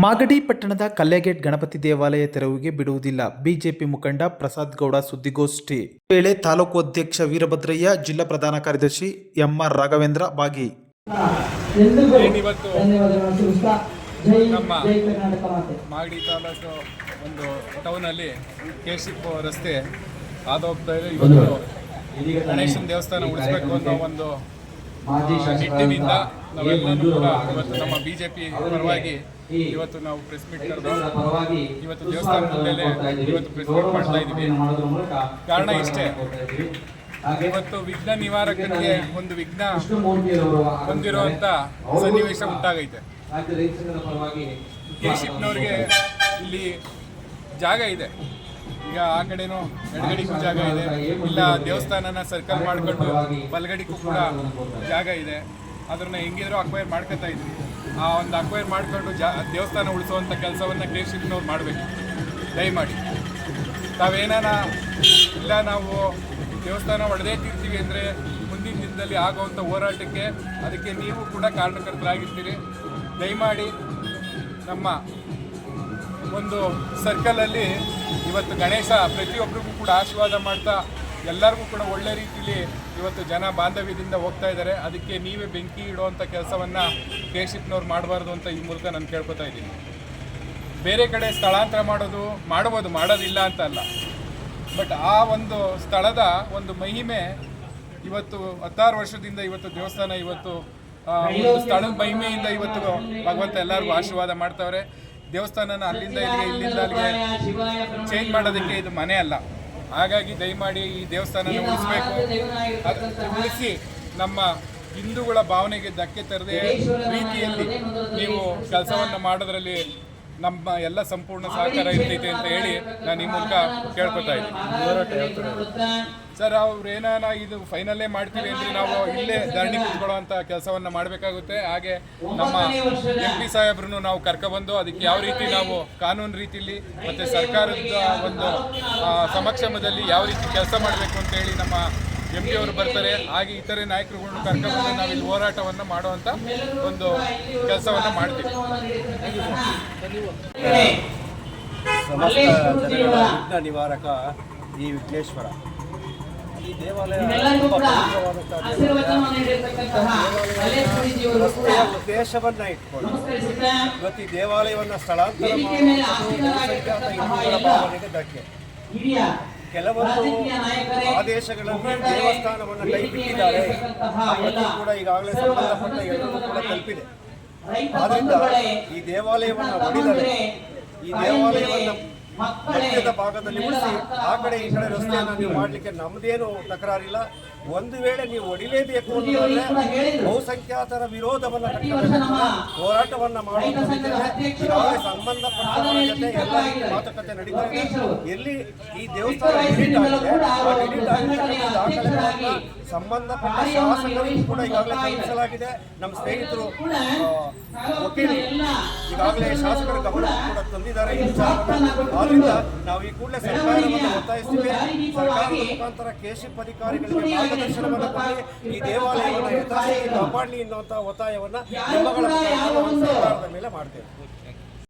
ಮಾಗಡಿ ಪಟ್ಟಣದ ಕಲ್ಲೆಗೇಟ್ ಗಣಪತಿ ದೇವಾಲಯ ತೆರವಿಗೆ ಬಿಡುವುದಿಲ್ಲ. ಬಿಜೆಪಿ ಮುಖಂಡ ಪ್ರಸಾದ್ ಗೌಡ ಸುದ್ದಿಗೋಷ್ಠಿ. ವೇಳೆ ತಾಲೂಕು ಅಧ್ಯಕ್ಷ ವೀರಭದ್ರಯ್ಯ, ಜಿಲ್ಲಾ ಪ್ರಧಾನ ಕಾರ್ಯದರ್ಶಿ ಎಂಆರ್ ರಾಘವೇಂದ್ರ ಭಾಗಿ. ನಮ್ಮ ಮಾಗಡಿ ತಾಲೂಕು ಒಂದು ಟೌನಲ್ಲಿ ಕೇಶಿಪ್ ರಸ್ತೆ ಹೋಗ್ತಾ ಇದೆ. ಇವತ್ತು ಗಣೇಶನ ದೇವಸ್ಥಾನ ಉಳಿಸಬೇಕು ಅನ್ನೋ ಒಂದು ಆ, ನಿಟ್ಟಿನಿಂದ ನಾವೆಲ್ಲರೂ ಕೂಡ ಇವತ್ತು ನಮ್ಮ ಬಿಜೆಪಿ ಪರವಾಗಿ ಇವತ್ತು ನಾವು ಪ್ರೆಸ್ ಮೀಟ್ ಕರೆದು ಇವತ್ತು ದೇವಸ್ಥಾನ ಮೇಲೆ ಇವತ್ತು ಪ್ರೆಸ್ ಮೀಟ್ ಮಾಡ್ತಾ ಇದ್ದೀವಿ. ಕಾರಣ ಇಷ್ಟೇ. ಇವತ್ತು ವಿಘ್ನ ನಿವಾರಕರಿಗೆ ಒಂದು ವಿಘ್ನ ಹೊಂದಿರುವಂತ ಸನ್ನಿವೇಶ ಉಂಟಾಗೈತೆ. ಕೇಶಿಪ್ನವ್ರಿಗೆ ಇಲ್ಲಿ ಜಾಗ ಇದೆ. ಈಗ ಆ ಕಡೆನೂ ಎಡಗಡಿಗೂ ಜಾಗ ಇದೆ. ಇಲ್ಲ, ದೇವಸ್ಥಾನನ ಸರ್ಕಲ್ ಮಾಡಿಕೊಂಡು ಬಲಗಡಿಗೂ ಕೂಡ ಜಾಗ ಇದೆ. ಅದನ್ನ ಹೆಂಗಿದ್ರು ಅಕ್ವೈರ್ ಮಾಡ್ಕೊತಾ ಇದ್ವಿ. ಆ ಒಂದು ಅಕ್ವೈರ್ ಮಾಡಿಕೊಂಡು ಜಾ, ದೇವಸ್ಥಾನ ಉಳಿಸುವಂಥ ಕೆಲಸವನ್ನು ಕೇಶಿಪ್ನವ್ರು ಮಾಡಬೇಕು. ದಯಮಾಡಿ. ತಾವೇನಾನ, ಇಲ್ಲ ನಾವು ದೇವಸ್ಥಾನ ಒಡೆದೇ ತೀರ್ತೀವಿ ಅಂದರೆ ಮುಂದಿನ ದಿನದಲ್ಲಿ ಆಗುವಂಥ ಹೋರಾಟಕ್ಕೆ ಅದಕ್ಕೆ ನೀವು ಕೂಡ ಕಾರಣಕರ್ತರಾಗಿರ್ತೀರಿ. ದಯಮಾಡಿ ನಮ್ಮ ಒಂದು ಸರ್ಕಲಲ್ಲಿ ಇವತ್ತು ಗಣೇಶ ಪ್ರತಿಯೊಬ್ಬರಿಗೂ ಕೂಡ ಆಶೀರ್ವಾದ ಮಾಡ್ತಾ ಎಲ್ಲರಿಗೂ ಕೂಡ ಒಳ್ಳೆ ರೀತಿಯಲ್ಲಿ ಇವತ್ತು ಜನ ಬಾಂಧವ್ಯದಿಂದ ಹೋಗ್ತಾ ಇದ್ದಾರೆ. ಅದಕ್ಕೆ ನೀವೇ ಬೆಂಕಿ ಇಡುವಂಥ ಕೆಲಸವನ್ನು ಕೇಶಿಪ್ನವ್ರು ಮಾಡಬಾರ್ದು ಅಂತ ಈ ಮೂಲಕ ನಾನು ಕೇಳ್ಕೊತಾ ಇದ್ದೀನಿ. ಬೇರೆ ಕಡೆ ಸ್ಥಳಾಂತರ ಮಾಡೋದು ಮಾಡ್ಬೋದು ಮಾಡೋದಿಲ್ಲ ಅಂತ ಅಲ್ಲ. ಬಟ್ ಆ ಒಂದು ಸ್ಥಳದ ಒಂದು ಮಹಿಮೆ ಇವತ್ತು ಹತ್ತಾರು ವರ್ಷದಿಂದ ಇವತ್ತು ದೇವಸ್ಥಾನ, ಇವತ್ತು ಸ್ಥಳದ ಮಹಿಮೆಯಿಂದ ಇವತ್ತು ಭಗವಂತ ಎಲ್ಲರಿಗೂ ಆಶೀರ್ವಾದ ಮಾಡ್ತಾವ್ರೆ. ದೇವಸ್ಥಾನನ ಅಲ್ಲಿಂದ ಇಲ್ಲಿಗೆ ಇಲ್ಲಿಂದ ಅಲ್ಲಿಗೆ ಚೇಂಜ್ ಮಾಡೋದಕ್ಕೆ ಇದು ಮನೆ ಅಲ್ಲ. ಹಾಗಾಗಿ ದಯಮಾಡಿ ಈ ದೇವಸ್ಥಾನನ ಉಳಿಸ್ಬೇಕು. ಅದನ್ನು ಉಳಿಸಿ ನಮ್ಮ ಹಿಂದೂಗಳ ಭಾವನೆಗೆ ಧಕ್ಕೆ ತರದೆ ರೀತಿಯಲ್ಲಿ ನೀವು ಕೆಲಸವನ್ನು ಮಾಡೋದ್ರಲ್ಲಿ ನಮ್ಮ ಎಲ್ಲ ಸಂಪೂರ್ಣ ಸಹಕಾರ ಇರ್ತೈತೆ ಅಂತ ಹೇಳಿ ನಾನು ಈ ಮೂಲಕ ಕೇಳ್ಕೊತಾ ಇದ್ದೀನಿ. ಸರ್ ಅವ್ರು ಏನಾನ ಇದು ಫೈನಲ್ಲೇ ಮಾಡ್ತೀವಿ ಅಂದರೆ ನಾವು ಇಲ್ಲೇ ಧರಣಿ ಕೂತ್ಕೊಳ್ಳೋ ಕೆಲಸವನ್ನು ಮಾಡಬೇಕಾಗುತ್ತೆ. ಹಾಗೆ ನಮ್ಮ ಎಂ ಪಿ ಸಾಹೇಬ್ರನ್ನು ನಾವು ಕರ್ಕೊಬಂದು ಅದಕ್ಕೆ ಯಾವ ರೀತಿ ನಾವು ಕಾನೂನು ರೀತಿಯಲ್ಲಿ ಮತ್ತೆ ಸರ್ಕಾರದ ಒಂದು ಸಮಕ್ಷಮದಲ್ಲಿ ಯಾವ ರೀತಿ ಕೆಲಸ ಮಾಡಬೇಕು ಅಂತ ಹೇಳಿ ನಮ್ಮ ಎಂ ಪಿ ಅವರು ಬರ್ತಾರೆ. ಹಾಗೆ ಇತರೆ ನಾಯಕರುಗಳನ್ನು ಕರ್ಕೊಂಡು ನಾವು ಇಲ್ಲಿ ಹೋರಾಟವನ್ನು ಮಾಡುವಂತ ಒಂದು ಕೆಲಸವನ್ನ ಮಾಡ್ತೀವಿ. ವಿಘ್ನ ನಿವಾರಕ ಈ ವಿಘ್ನೇಶ್ವರ. ಈ ದೇವಾಲಯ ಉದ್ದೇಶವನ್ನ ಇಟ್ಕೊಂಡು ನಮಸ್ಕರಿಸುತ್ತಾ ಇವತ್ತು ಈ ದೇವಾಲಯವನ್ನ ಸ್ಥಳಾಂತರ ಭಾವನೆಗೆ ಧಕ್ಕೆ. ಕೆಲವೊಂದು ಆದೇಶಗಳನ್ನು ದೇವಸ್ಥಾನವನ್ನು ಕೈ ಬಿಟ್ಟಿದ್ದಾರೆ ಕೂಡ ಈಗಾಗಲೇ ಸಂಬಂಧಪಟ್ಟ ಎಲ್ಲರಿಗೂ ಕೂಡ ತಲುಪಿದೆ. ಆದ್ದರಿಂದ ಈ ದೇವಾಲಯವನ್ನು ಹೊಡಿದರೆ ಈ ದೇವಾಲಯವನ್ನು ಮಧ್ಯದ ಭಾಗದಲ್ಲಿ ಉಳಿಸಿ ಆ ಕಡೆ ಈ ಕಡೆ ರಸ್ತೆಯನ್ನು ನೀವು ಮಾಡಲಿಕ್ಕೆ ನಮ್ಮದೇನು ತಕರಾರಿಲ್ಲ. ಒಂದು ವೇಳೆ ನೀವು ಒಡಿಲೇಬೇಕು ಬಹುಸಂಖ್ಯಾತರ ವಿರೋಧವನ್ನ. ಹೋರಾಟವನ್ನ ಮಾಡುವಂಥದ್ದಿದೆ. ಸಂಬಂಧಪಟ್ಟ ಜೊತೆ ಎಲ್ಲ ಮಾತುಕತೆ ನಡೀತಾ ಇದೆ. ಎಲ್ಲಿ ಈ ದೇವಸ್ಥಾನ ಸಂಬಂಧಪಟ್ಟ ಶಾಸಕರಿಗೂ ಕೂಡ ಈಗಾಗಲೇ ಕಲ್ಪಿಸಲಾಗಿದೆ ನಮ್ಮ ಸ್ನೇಹಿತರು ವಕೀಲರು ಈಗಾಗಲೇ ಶಾಸಕರ ಗಮನ ಕೂಡ ತಂದಿದ್ದಾರೆ. ಆದ್ರಿಂದ ನಾವು ಈ ಕೂಡಲೇ ಸರ್ಕಾರವನ್ನು ಒತ್ತಾಯಿಸ್ತೀವಿ. ಸರ್ಕಾರದ ಮುಖಾಂತರ ಕೆಶಿಪ್ ಅಧಿಕಾರಿಗಳಿಗೆ ಮಾರ್ಗದರ್ಶನವನ್ನು ಕೊಡಿ. ಈ ದೇವಾಲಯವನ್ನು ಯಥಾಶಕ್ತಿ ಕಾಪಾಡಲಿ ಎನ್ನುವಂತಹ ಒತ್ತಾಯವನ್ನು ಸರ್ಕಾರದ ಮೇಲೆ ಮಾಡ್ತೇವೆ.